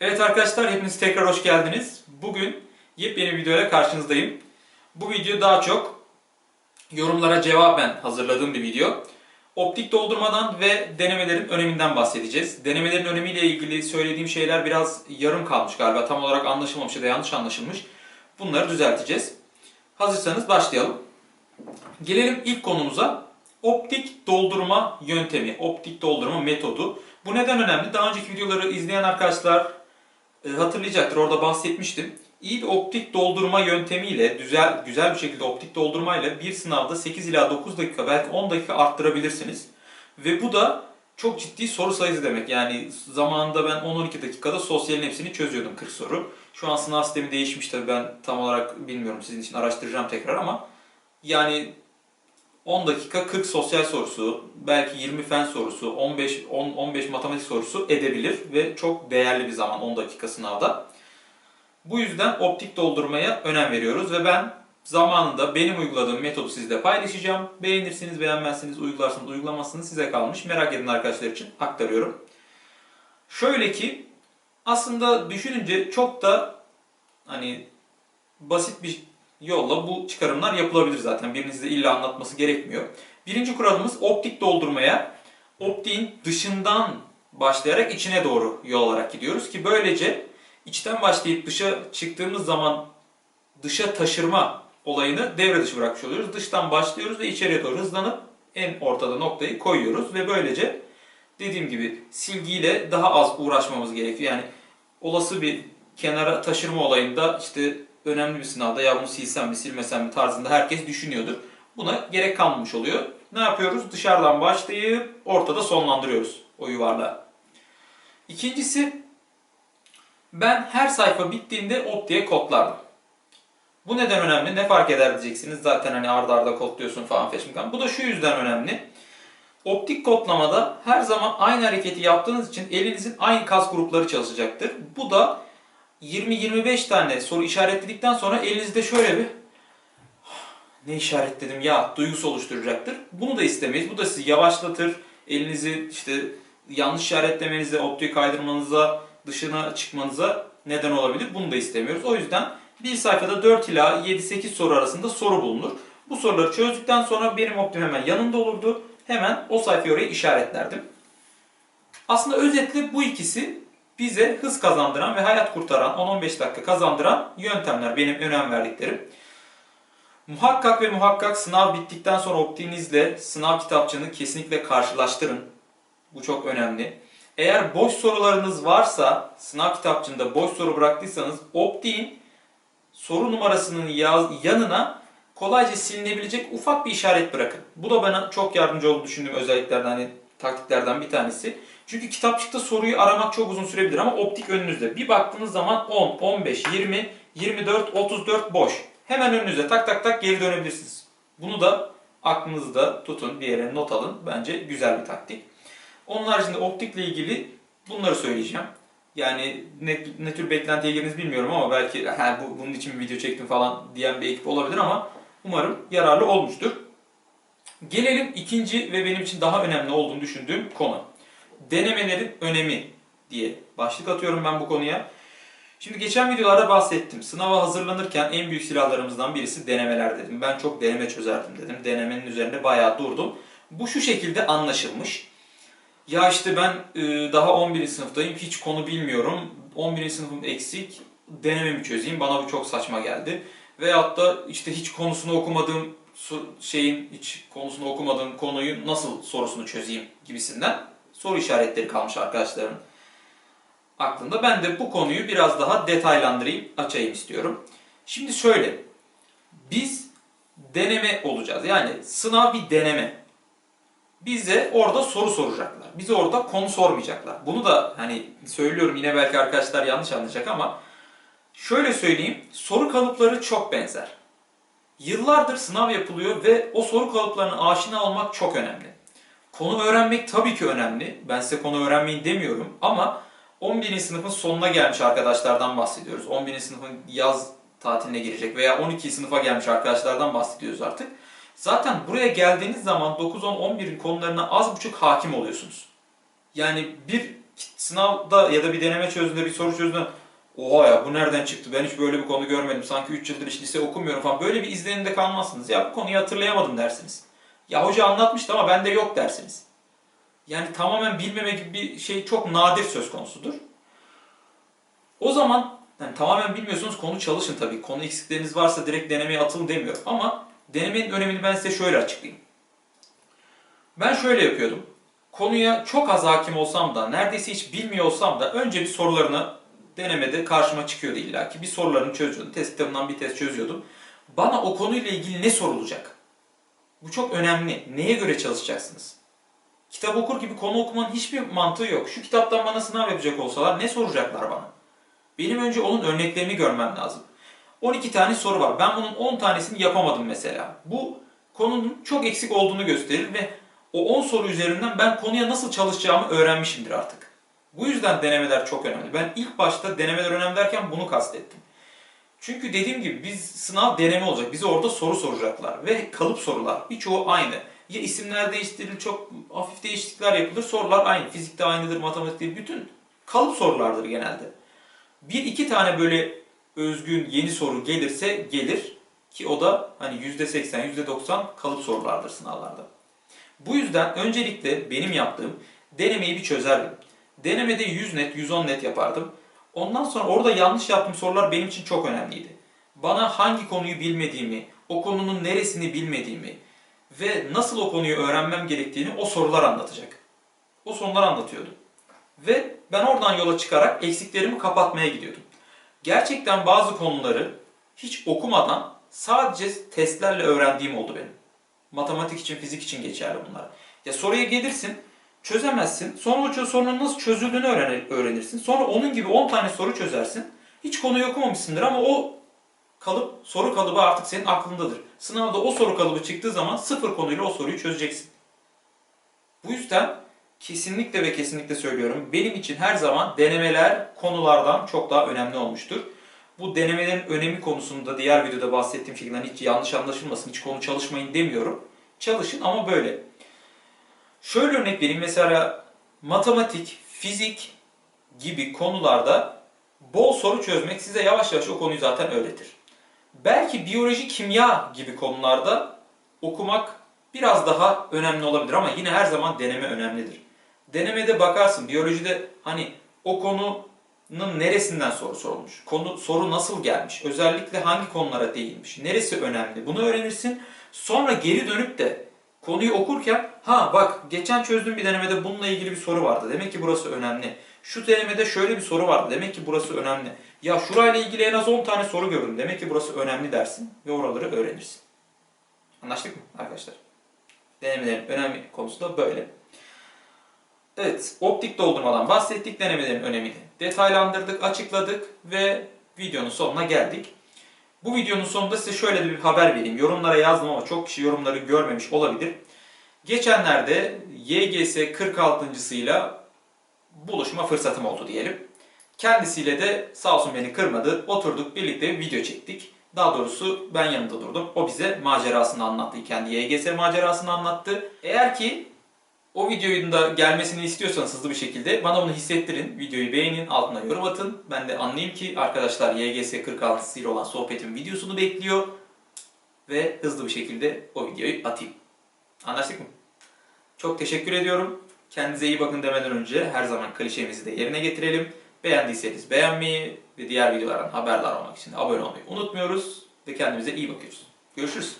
Evet arkadaşlar hepiniz tekrar hoş geldiniz. Bugün yepyeni bir videoyla karşınızdayım. Bu video daha çok yorumlara cevaben hazırladığım bir video. Optik doldurmadan ve denemelerin öneminden bahsedeceğiz. Denemelerin önemiyle ilgili söylediğim şeyler biraz yarım kalmış galiba. Tam olarak anlaşılmamış ya da yanlış anlaşılmış. Bunları düzelteceğiz. Hazırsanız başlayalım. Gelelim ilk konumuza. Optik doldurma yöntemi, optik doldurma metodu. Bu neden önemli? Daha önceki videoları izleyen arkadaşlar hatırlayacaktır. Orada bahsetmiştim. İyi bir optik doldurma yöntemiyle, güzel güzel bir şekilde optik doldurmayla bir sınavda 8 ila 9 dakika belki 10 dakika arttırabilirsiniz. Ve bu da çok ciddi soru sayısı demek. Yani zamanında ben 10-12 dakikada sosyalin hepsini çözüyordum 40 soru. Şu an sınav sistemi değişmiş tabii ben tam olarak bilmiyorum sizin için araştıracağım tekrar ama yani 10 dakika 40 sosyal sorusu, belki 20 fen sorusu, 15 10 15 matematik sorusu edebilir ve çok değerli bir zaman 10 dakika sınavda. Bu yüzden optik doldurmaya önem veriyoruz ve ben zamanında benim uyguladığım metodu sizle paylaşacağım. Beğenirsiniz, beğenmezsiniz, uygularsınız, uygulamazsınız size kalmış. Merak edin arkadaşlar için aktarıyorum. Şöyle ki aslında düşününce çok da hani basit bir yolla bu çıkarımlar yapılabilir zaten. Birinin size illa anlatması gerekmiyor. Birinci kuralımız optik doldurmaya optiğin dışından başlayarak içine doğru yol alarak gidiyoruz ki böylece içten başlayıp dışa çıktığımız zaman dışa taşırma olayını devre dışı bırakmış oluyoruz. Dıştan başlıyoruz ve içeriye doğru hızlanıp en ortada noktayı koyuyoruz ve böylece dediğim gibi silgiyle daha az uğraşmamız gerekiyor. Yani olası bir kenara taşırma olayında işte önemli bir sınavda ya bunu silsem mi silmesem mi tarzında herkes düşünüyordur. Buna gerek kalmamış oluyor. Ne yapıyoruz? Dışarıdan başlayıp ortada sonlandırıyoruz o yuvarlağı. İkincisi ben her sayfa bittiğinde optiye kodlardım. Bu neden önemli? Ne fark eder diyeceksiniz. Zaten hani arda arda kodluyorsun falan feşmkan. Bu da şu yüzden önemli. Optik kodlamada her zaman aynı hareketi yaptığınız için elinizin aynı kas grupları çalışacaktır. Bu da 20-25 tane soru işaretledikten sonra elinizde şöyle bir ne işaretledim ya duygusu oluşturacaktır. Bunu da istemeyiz. Bu da sizi yavaşlatır. Elinizi işte yanlış işaretlemenize, optiği kaydırmanıza, dışına çıkmanıza neden olabilir. Bunu da istemiyoruz. O yüzden bir sayfada 4 ila 7-8 soru arasında soru bulunur. Bu soruları çözdükten sonra benim optim hemen yanında olurdu. Hemen o sayfayı oraya işaretlerdim. Aslında özetle bu ikisi bize hız kazandıran ve hayat kurtaran 10-15 dakika kazandıran yöntemler benim önem verdiklerim. Muhakkak ve muhakkak sınav bittikten sonra optiğinizle sınav kitapçığını kesinlikle karşılaştırın. Bu çok önemli. Eğer boş sorularınız varsa sınav kitapçığında boş soru bıraktıysanız optiğin soru numarasının yaz, yanına kolayca silinebilecek ufak bir işaret bırakın. Bu da bana çok yardımcı olduğunu düşündüğüm özelliklerden, hani taktiklerden bir tanesi. Çünkü kitapçıkta soruyu aramak çok uzun sürebilir ama optik önünüzde. Bir baktığınız zaman 10, 15, 20, 24, 34 boş. Hemen önünüzde tak tak tak geri dönebilirsiniz. Bunu da aklınızda tutun, bir yere not alın. Bence güzel bir taktik. Onun haricinde optikle ilgili bunları söyleyeceğim. Yani ne, ne tür beklentiye giriniz bilmiyorum ama belki ha, bu, bunun için bir video çektim falan diyen bir ekip olabilir ama umarım yararlı olmuştur. Gelelim ikinci ve benim için daha önemli olduğunu düşündüğüm konu. Denemelerin önemi diye başlık atıyorum ben bu konuya. Şimdi geçen videolarda bahsettim. Sınava hazırlanırken en büyük silahlarımızdan birisi denemeler dedim. Ben çok deneme çözerdim dedim. Denemenin üzerinde bayağı durdum. Bu şu şekilde anlaşılmış. Ya işte ben e, daha 11. sınıftayım. Hiç konu bilmiyorum. 11. sınıfım eksik. Denememi çözeyim. Bana bu çok saçma geldi. Veyahut da işte hiç konusunu okumadığım şeyin, hiç konusunu okumadığım konuyu nasıl sorusunu çözeyim gibisinden soru işaretleri kalmış arkadaşların aklında. Ben de bu konuyu biraz daha detaylandırayım, açayım istiyorum. Şimdi şöyle, biz deneme olacağız. Yani sınav bir deneme. Bize orada soru soracaklar. Bize orada konu sormayacaklar. Bunu da hani söylüyorum yine belki arkadaşlar yanlış anlayacak ama şöyle söyleyeyim. Soru kalıpları çok benzer. Yıllardır sınav yapılıyor ve o soru kalıplarına aşina olmak çok önemli. Konu öğrenmek tabii ki önemli. Ben size konu öğrenmeyin demiyorum ama 11. sınıfın sonuna gelmiş arkadaşlardan bahsediyoruz. 11. sınıfın yaz tatiline girecek veya 12. sınıfa gelmiş arkadaşlardan bahsediyoruz artık. Zaten buraya geldiğiniz zaman 9, 10, 11'in konularına az buçuk hakim oluyorsunuz. Yani bir sınavda ya da bir deneme çözdüğünde bir soru çözdüğünde oha ya bu nereden çıktı ben hiç böyle bir konu görmedim sanki 3 yıldır hiç lise okumuyorum falan böyle bir izlenimde kalmazsınız. Ya bu konuyu hatırlayamadım dersiniz. Ya hoca anlatmıştı ama bende yok dersiniz. Yani tamamen bilmeme gibi bir şey çok nadir söz konusudur. O zaman yani tamamen bilmiyorsanız konu çalışın tabii. Konu eksikleriniz varsa direkt denemeye atılın demiyorum. Ama denemenin önemini ben size şöyle açıklayayım. Ben şöyle yapıyordum. Konuya çok az hakim olsam da, neredeyse hiç bilmiyor olsam da önce bir sorularını denemede karşıma çıkıyordu illaki. Bir sorularını çözüyordum. Test bir test çözüyordum. Bana o konuyla ilgili ne sorulacak? Bu çok önemli. Neye göre çalışacaksınız? Kitap okur gibi konu okumanın hiçbir mantığı yok. Şu kitaptan bana sınav yapacak olsalar ne soracaklar bana? Benim önce onun örneklerini görmem lazım. 12 tane soru var. Ben bunun 10 tanesini yapamadım mesela. Bu konunun çok eksik olduğunu gösterir ve o 10 soru üzerinden ben konuya nasıl çalışacağımı öğrenmişimdir artık. Bu yüzden denemeler çok önemli. Ben ilk başta denemeler önemli derken bunu kastettim. Çünkü dediğim gibi biz sınav deneme olacak. Bize orada soru soracaklar ve kalıp sorular. Birçoğu aynı. Ya isimler değiştirilir, çok hafif değişiklikler yapılır. Sorular aynı. Fizikte aynıdır, matematikte bütün kalıp sorulardır genelde. Bir iki tane böyle özgün yeni soru gelirse gelir ki o da hani %80, %90 kalıp sorulardır sınavlarda. Bu yüzden öncelikle benim yaptığım denemeyi bir çözerdim. Denemede 100 net, 110 net yapardım. Ondan sonra orada yanlış yaptığım sorular benim için çok önemliydi. Bana hangi konuyu bilmediğimi, o konunun neresini bilmediğimi ve nasıl o konuyu öğrenmem gerektiğini o sorular anlatacak. O sorular anlatıyordu. Ve ben oradan yola çıkarak eksiklerimi kapatmaya gidiyordum. Gerçekten bazı konuları hiç okumadan sadece testlerle öğrendiğim oldu benim. Matematik için, fizik için geçerli bunlar. Ya soruya gelirsin, çözemezsin. Sonra o sorunun nasıl çözüldüğünü öğren- öğrenirsin. Sonra onun gibi 10 tane soru çözersin. Hiç konuyu okumamışsındır ama o kalıp, soru kalıbı artık senin aklındadır. Sınavda o soru kalıbı çıktığı zaman sıfır konuyla o soruyu çözeceksin. Bu yüzden kesinlikle ve kesinlikle söylüyorum. Benim için her zaman denemeler konulardan çok daha önemli olmuştur. Bu denemelerin önemi konusunda diğer videoda bahsettiğim şekilde hani hiç yanlış anlaşılmasın, hiç konu çalışmayın demiyorum. Çalışın ama böyle. Şöyle örnek vereyim mesela matematik, fizik gibi konularda bol soru çözmek size yavaş yavaş o konuyu zaten öğretir. Belki biyoloji, kimya gibi konularda okumak biraz daha önemli olabilir ama yine her zaman deneme önemlidir. Denemede bakarsın biyolojide hani o konunun neresinden soru sorulmuş, konu soru nasıl gelmiş, özellikle hangi konulara değinmiş, neresi önemli bunu öğrenirsin. Sonra geri dönüp de konuyu okurken ha bak geçen çözdüğüm bir denemede bununla ilgili bir soru vardı. Demek ki burası önemli. Şu denemede şöyle bir soru vardı. Demek ki burası önemli. Ya şurayla ilgili en az 10 tane soru gördüm. Demek ki burası önemli dersin ve oraları öğrenirsin. Anlaştık mı arkadaşlar? Denemelerin önemi konusu da böyle. Evet, optik doldurmadan bahsettik. Denemelerin önemini detaylandırdık, açıkladık ve videonun sonuna geldik. Bu videonun sonunda size şöyle bir haber vereyim. Yorumlara yazdım ama çok kişi yorumları görmemiş olabilir. Geçenlerde YGS 46.sıyla buluşma fırsatım oldu diyelim. Kendisiyle de sağ olsun beni kırmadı. Oturduk birlikte bir video çektik. Daha doğrusu ben yanında durdum. O bize macerasını anlattı. Kendi YGS macerasını anlattı. Eğer ki o videonun da gelmesini istiyorsanız hızlı bir şekilde bana bunu hissettirin. Videoyu beğenin, altına yorum atın. Ben de anlayayım ki arkadaşlar YGS 46 ile olan sohbetin videosunu bekliyor. Ve hızlı bir şekilde o videoyu atayım. Anlaştık mı? Çok teşekkür ediyorum. Kendinize iyi bakın demeden önce her zaman klişemizi de yerine getirelim. Beğendiyseniz beğenmeyi ve diğer videolardan haberdar olmak için abone olmayı unutmuyoruz. Ve kendimize iyi bakıyoruz. Görüşürüz.